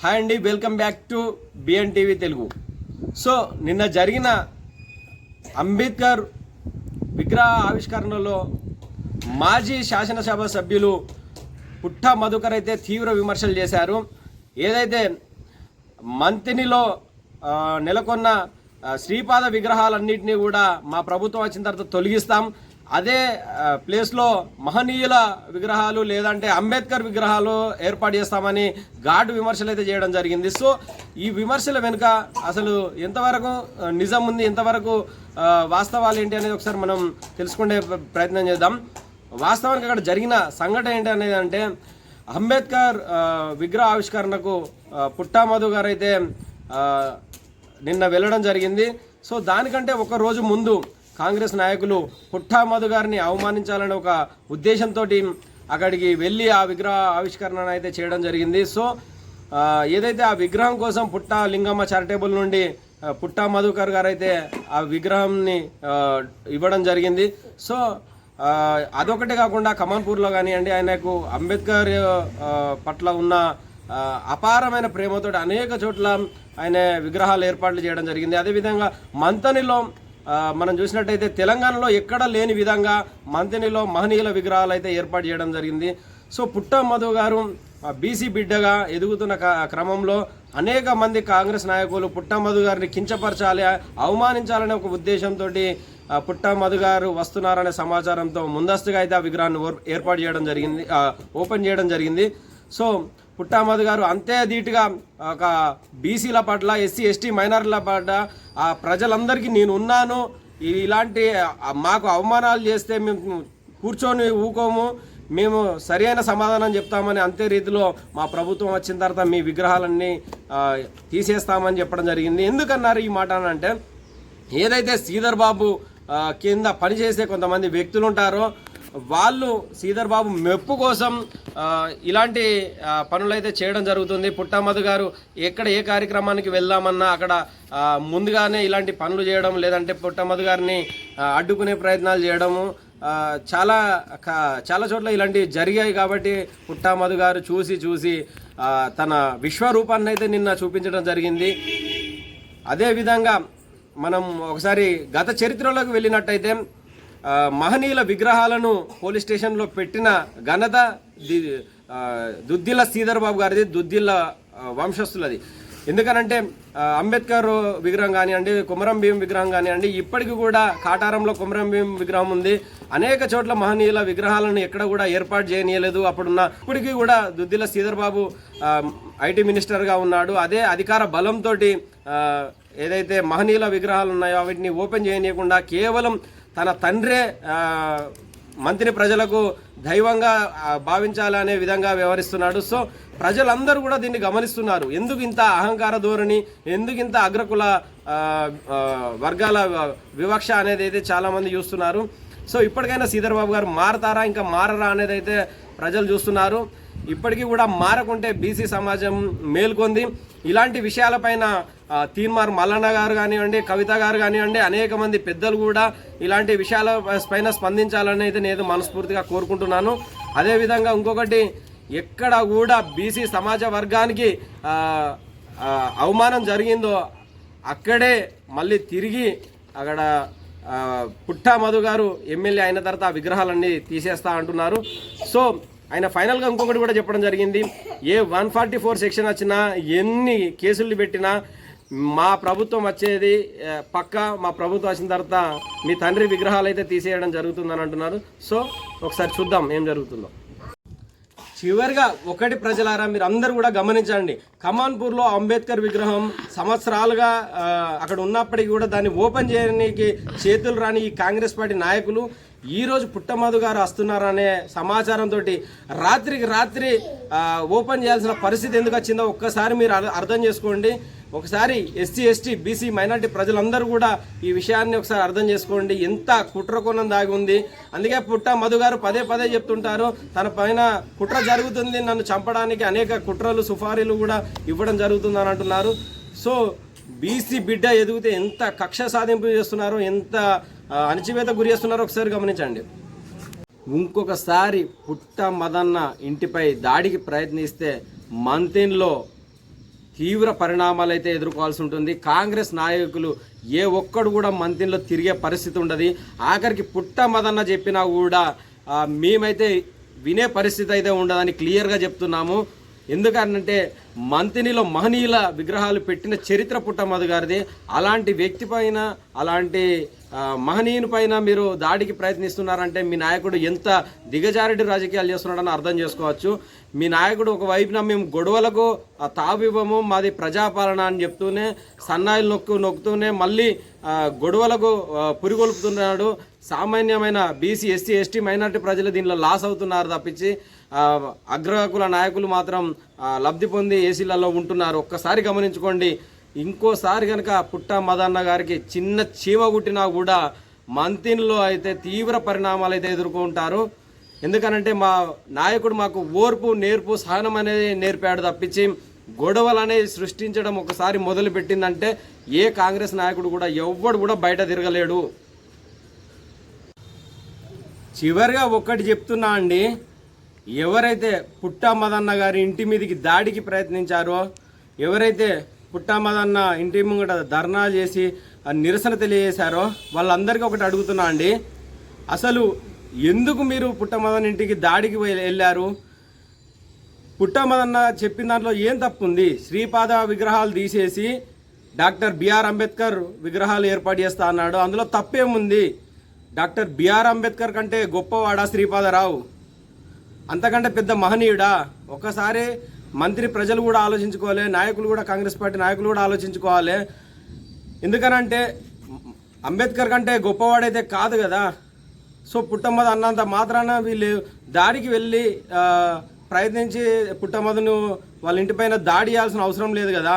Hi అండి welcome back to BN TV Telugu. So నిన్న జరిగిన అంబేద్కర్ విగ్రహ ఆవిష్కరణలో మాజీ శాసనసభ సభ్యులు పుట్ట మధుకర్ అయితే తీవ్ర విమర్శలు చేశారు. ఏదైతే మంతినిలో నెలకొన్న శ్రీపాద విగ్రహాలన్నింటినీ కూడా మా ప్రభుత్వం వచ్చిన తర్వాత తొలగిస్తాం. అదే ప్లేస్లో మహనీయుల విగ్రహాలు లేదంటే అంబేద్కర్ విగ్రహాలు ఏర్పాటు చేస్తామని ఘాటు విమర్శలు అయితే చేయడం జరిగింది. సో ఈ విమర్శల వెనుక అసలు ఎంతవరకు నిజం ఉంది ఎంతవరకు వాస్తవాలు ఏంటి అనేది ఒకసారి మనం తెలుసుకునే ప్ర- ప్రయత్నం చేద్దాం. వాస్తవానికి అక్కడ జరిగిన సంఘటన ఏంటి అనేది అంటే అంబేద్కర్ విగ్రహ ఆవిష్కరణకు పుట్టామధు గారు అయితే నిన్న వెళ్ళడం జరిగింది. సో దానికంటే ఒక రోజు ముందు కాంగ్రెస్ నాయకులు పుట్టా మధు గారిని అవమానించాలనే ఒక ఉద్దేశంతో అక్కడికి వెళ్ళి ఆ విగ్రహ ఆవిష్కరణ అయితే చేయడం జరిగింది. సో ఏదైతే ఆ విగ్రహం కోసం పుట్ట లింగమ్మ చారిటబుల్ నుండి పుట్టా మధుకర్ గారు అయితే ఆ విగ్రహంని ఇవ్వడం జరిగింది. సో అదొకటి అదొకటే కాకుండా కమాన్పూర్లో కానివ్వండి ఆయనకు అంబేద్కర్ పట్ల ఉన్న అపారమైన ప్రేమతో అనేక చోట్ల ఆయన విగ్రహాలు ఏర్పాట్లు చేయడం జరిగింది. అదేవిధంగా మంతనిలో మనం చూసినట్టయితే తెలంగాణలో ఎక్కడ లేని విధంగా మంతినిలో మహనీయుల విగ్రహాలు అయితే ఏర్పాటు చేయడం జరిగింది. సో పుట్ట మధు గారు బీసీ బిడ్డగా ఎదుగుతున్న క- క్రమంలో అనేక మంది కాంగ్రెస్ నాయకులు పుట్ట మధు గారిని కించపరచాలి అవమానించాలనే ఒక ఉద్దేశంతో పుట్ట మధు గారు వస్తున్నారనే సమాచారంతో ముందస్తుగా అయితే ఆ విగ్రహాన్ని ఓర్- ఏర్పాటు చేయడం జరిగింది ఓపెన్ చేయడం జరిగింది. సో పుట్టామధు గారు అంతే ధీటుగా ఒక బీసీల పట్ల ఎస్సీ ఎస్టీ మైనార్ల పట్ల ఆ ప్రజలందరికీ నేను ఉన్నాను. ఇలాంటి మాకు అవమానాలు చేస్తే మేము కూర్చొని ఊకోము. మేము సరైన సమాధానం చెప్తామని అంతే రీతిలో మా ప్రభుత్వం వచ్చిన తర్వాత మీ విగ్రహాలన్నీ తీసేస్తామని చెప్పడం జరిగింది. ఎందుకన్నారు ఈ మాట అంటే ఏదైతే శ్రీధర్ బాబు కింద పనిచేసే కొంతమంది వ్యక్తులు ఉంటారో వాళ్ళు శ్రీధర్ బాబు మెప్పు కోసం ఇలాంటి పనులైతే చేయడం జరుగుతుంది. పుట్టమధు గారు ఎక్కడ ఏ కార్యక్రమానికి వెళ్దామన్నా అక్కడ ముందుగానే ఇలాంటి పనులు చేయడం లేదంటే పుట్టమధు గారిని అడ్డుకునే ప్రయత్నాలు చేయడము చాలా చాలా చోట్ల ఇలాంటివి జరిగాయి కాబట్టి పుట్టమధు గారు చూసి చూసి తన విశ్వరూపాన్ని అయితే నిన్న చూపించడం జరిగింది. అదేవిధంగా మనం ఒకసారి గత చరిత్రలోకి వెళ్ళినట్టయితే మహనీయుల విగ్రహాలను పోలీస్ స్టేషన్లో పెట్టిన ఘనత దుద్దిల్ల శ్రీధర్ బాబు గారిది దుద్దిల్ల వంశస్థులది. ఎందుకనంటే అంబేద్కర్ విగ్రహం కానివ్వండి కుమరం భీం విగ్రహం కానివ్వండి ఇప్పటికి కూడా కాటారంలో కుమరం భీం విగ్రహం ఉంది. అనేక చోట్ల మహనీయుల విగ్రహాలను ఎక్కడ కూడా ఏర్పాటు చేయనీయలేదు. అప్పుడున్న ఇప్పటికీ కూడా దుద్దిల్ల శ్రీధర్ బాబు ఐటీ మినిస్టర్గా ఉన్నాడు. అదే అధికార బలంతో ఏదైతే మహనీయుల విగ్రహాలు ఉన్నాయో వాటిని ఓపెన్ చేయనీయకుండా కేవలం తన తండ్రే మంత్రి ప్రజలకు దైవంగా భావించాలనే విధంగా వ్యవహరిస్తున్నాడు. సో ప్రజలందరూ కూడా దీన్ని గమనిస్తున్నారు. ఎందుకు ఇంత అహంకార ధోరణి ఎందుకు ఇంత అగ్రకుల వర్గాల వివక్ష అనేది అయితే చాలామంది చూస్తున్నారు. సో ఇప్పటికైనా శ్రీధర్ బాబు గారు మారతారా ఇంకా మారరా అనేది అయితే ప్రజలు చూస్తున్నారు. ఇప్పటికీ కూడా మారకుంటే బీసీ సమాజం మేల్కొంది. ఇలాంటి విషయాలపైన ఆ, తీన్మార్ మల్లన్న గారు కానివ్వండి కవిత గారు కానివ్వండి అనేక మంది పెద్దలు కూడా ఇలాంటి విషయాల పైన స్పందించాలని అయితే నేను మనస్ఫూర్తిగా కోరుకుంటున్నాను. అదేవిధంగా ఇంకొకటి ఎక్కడ కూడా బీసీ సమాజ వర్గానికి అవమానం జరిగిందో అక్కడే మళ్ళీ తిరిగి అక్కడ పుట్టా మధు గారు ఎమ్మెల్యే అయిన తర్వాత ఆ విగ్రహాలన్నీ తీసేస్తా అంటున్నారు. సో ఆయన ఫైనల్గా ఇంకొకటి కూడా చెప్పడం జరిగింది. A one forty four section వచ్చినా ఎన్ని కేసులు పెట్టినా మా ప్రభుత్వం వచ్చేది పక్క పక్కా మా ప్రభుత్వం వచ్చిన తర్వాత మీ తండ్రి విగ్రహాలు అయితే తీసేయడం జరుగుతుందని అంటున్నారు. సో ఒకసారి చూద్దాం ఏం జరుగుతుందో. చివరిగా ఒకటి ప్రజలారా మీరు అందరూ కూడా గమనించండి. కమాన్పూర్లో అంబేద్కర్ విగ్రహం సంవత్సరాలుగా అక్కడ ఉన్నప్పటికీ కూడా దాన్ని ఓపెన్ చేయడానికి చేతులు రాని ఈ కాంగ్రెస్ పార్టీ నాయకులు ఈరోజు రోజు పుట్టమధు గారు వస్తున్నారనే సమాచారంతో రాత్రికి రాత్రి ఓపెన్ చేయాల్సిన పరిస్థితి ఎందుకు వచ్చిందో ఒక్కసారి మీరు అర్- అర్థం చేసుకోండి. ఒకసారి ఎస్సీ ఎస్టీ బీసీ మైనార్టీ ప్రజలందరూ కూడా ఈ విషయాన్ని ఒకసారి అర్థం చేసుకోండి. ఎంత కుట్రకోణం దాగి ఉంది. అందుకే పుట్ట మధు గారు పదే పదే చెప్తుంటారు తన పైన కుట్ర జరుగుతుంది నన్ను చంపడానికి అనేక కుట్రలు సుఫారీలు కూడా ఇవ్వడం జరుగుతుంది అని అంటున్నారు. సో బీసీ బిడ్డ ఎదిగితే ఎంత కక్ష సాధింపు చేస్తున్నారో ఎంత అణచివేత గురి చేస్తున్నారో. ఒకసారి గమనించండి. ఇంకొకసారి పుట్ట మదన్న ఇంటిపై దాడికి ప్రయత్నిస్తే మంతిన్లో తీవ్ర పరిణామాలు అయితే ఎదుర్కోవాల్సి ఉంటుంది. కాంగ్రెస్ నాయకులు ఏ ఒక్కడు కూడా మంతిన్లో తిరిగే పరిస్థితి ఉండదు. ఆఖరికి పుట్ట మదన్న చెప్పినా కూడా మేమైతే వినే పరిస్థితి అయితే ఉండదని క్లియర్గా చెప్తున్నాము. ఎందుకనంటే మంతినిలో మహనీయుల విగ్రహాలు పెట్టిన చరిత్ర పుట్టమధు గారిది. అలాంటి వ్యక్తి పైన అలాంటి మహనీయుని పైన మీరు దాడికి ప్రయత్నిస్తున్నారంటే మీ నాయకుడు ఎంత దిగజారుడి రాజకీయాలు చేస్తున్నాడని అర్థం చేసుకోవచ్చు. మీ నాయకుడు ఒకవైపున మేము గొడవలకు తావివ్వము మాది ప్రజాపాలన అని చెప్తూనే సన్నాయిలు నొక్కు నొక్కుతూనే మళ్ళీ గొడవలకు పురిగొల్పుతున్నాడు. సామాన్యమైన బీసీ ఎస్సీ ఎస్టీ మైనార్టీ ప్రజలు దీనిలో లాస్ అవుతున్నారు తప్పించి అగ్రహకుల అగ్రకుల నాయకులు మాత్రం లబ్ధి పొంది ఏసీలలో ఉంటున్నారు. ఒక్కసారి గమనించుకోండి. ఇంకోసారి కనుక పుట్ట మదన్న గారికి చిన్న చీమ కుట్టినా కూడా మంతిన్లో అయితే తీవ్ర పరిణామాలు అయితే ఎదుర్కొంటారు. ఎందుకనంటే మా నాయకుడు మాకు ఓర్పు నేర్పు సహనం అనేది నేర్పాడు తప్పించి గొడవలు అనేది సృష్టించడం ఒకసారి మొదలు పెట్టిందంటే ఏ కాంగ్రెస్ నాయకుడు కూడా ఎవ్వడు కూడా బయట తిరగలేడు. చివరిగా ఒక్కటి చెప్తున్నా అండి ఎవరైతే పుట్టా మదన్న గారి ఇంటి మీదకి దాడికి ప్రయత్నించారో ఎవరైతే పుట్టామదన్న ఇంటి ముంగట ధర్నా చేసి నిరసన తెలియజేశారో వాళ్ళందరికీ ఒకటి అడుగుతున్నా అండి. అసలు ఎందుకు మీరు పుట్టమదన్న ఇంటికి దాడికి వెళ్ళారు? పుట్టమదన్న చెప్పిన దాంట్లో ఏం తప్పు ఉంది శ్రీపాద విగ్రహాలు తీసేసి డాక్టర్ బిఆర్ అంబేద్కర్ విగ్రహాలు ఏర్పాటు చేస్తా అన్నాడు. అందులో తప్పేముంది? డాక్టర్ బిఆర్ అంబేద్కర్ కంటే గొప్పవాడా శ్రీపాదరావు? అంతకంటే పెద్ద మహనీయుడా? ఒక్కసారి మంత్రి ప్రజలు కూడా ఆలోచించుకోవాలి నాయకులు కూడా కాంగ్రెస్ పార్టీ నాయకులు కూడా ఆలోచించుకోవాలి. ఎందుకనంటే అంబేద్కర్ కంటే గొప్పవాడైతే కాదు కదా. సో పుట్టమ్మది అన్నంత మాత్రాన వీళ్ళు దాడికి వెళ్ళి ప్రయత్నించి పుట్టమ్మదును వాళ్ళ ఇంటిపైన దాడి చేయాల్సిన అవసరం లేదు కదా.